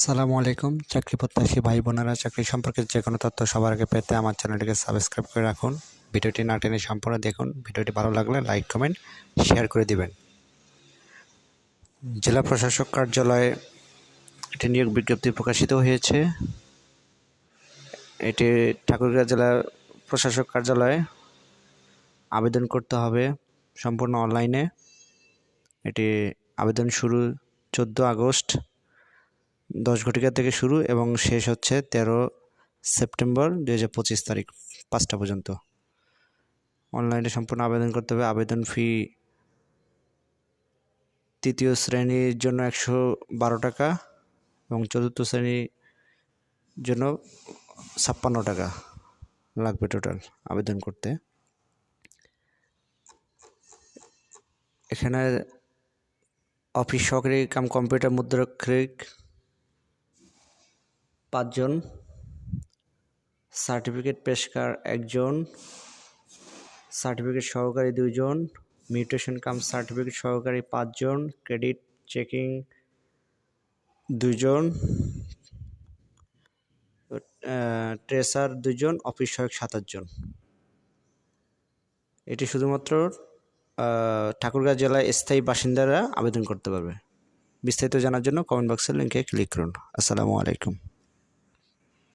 আসসালামু আলাইকুম। চাকরি প্রত্যাশী ভাই বোনেরা, চাকরি সম্পর্কে যে কোনো তথ্য সবার আগে পেতে আমার চ্যানেলটিকে সাবস্ক্রাইব করে রাখুন। ভিডিওটি না টেনে সম্পূর্ণ দেখুন। ভিডিওটি ভালো লাগলে লাইক, কমেন্ট, শেয়ার করে দিবেন। জেলা প্রশাসক কার্যালয়ে একটি নিয়োগ বিজ্ঞপ্তি প্রকাশিত হয়েছে। এটি ঠাকুরগাঁ জেলা প্রশাসক কার্যালয়ে আবেদন করতে হবে সম্পূর্ণ অনলাইনে। এটি আবেদন শুরু চোদ্দ আগস্ট। দশ ঘটিকা থেকে শুরু এবং শেষ হচ্ছে তেরো সেপ্টেম্বর দু হাজার পঁচিশ তারিখ পাঁচটা পর্যন্ত। অনলাইনে সম্পূর্ণ আবেদন করতে হবে। আবেদন ফি তৃতীয় শ্রেণির জন্য একশো বারো টাকা এবং চতুর্থ শ্রেণির জন্য ছাপ্পান্ন টাকা লাগবে টোটাল আবেদন করতে। এখানে অফিস সহকারী কাম কম্পিউটার মুদ্রাক্ষরিক পাঁচজন, সার্টিফিকেট পেশকার একজন, সার্টিফিকেট সহকারী দুইজন, মিউটেশন কাম সার্টিফিকেট সহকারী পাঁচজন, ক্রেডিট চেকিং দুইজন ট্রেসার দুজন অফিস সহায়ক সাতাশজন। এটি শুধুমাত্র ঠাকুরগাঁও জেলায় স্থায়ী বাসিন্দারা আবেদন করতে পারবে। বিস্তারিত জানার জন্য কমেন্ট বক্সের লিঙ্কে ক্লিক করুন। আসসালামু আলাইকুম।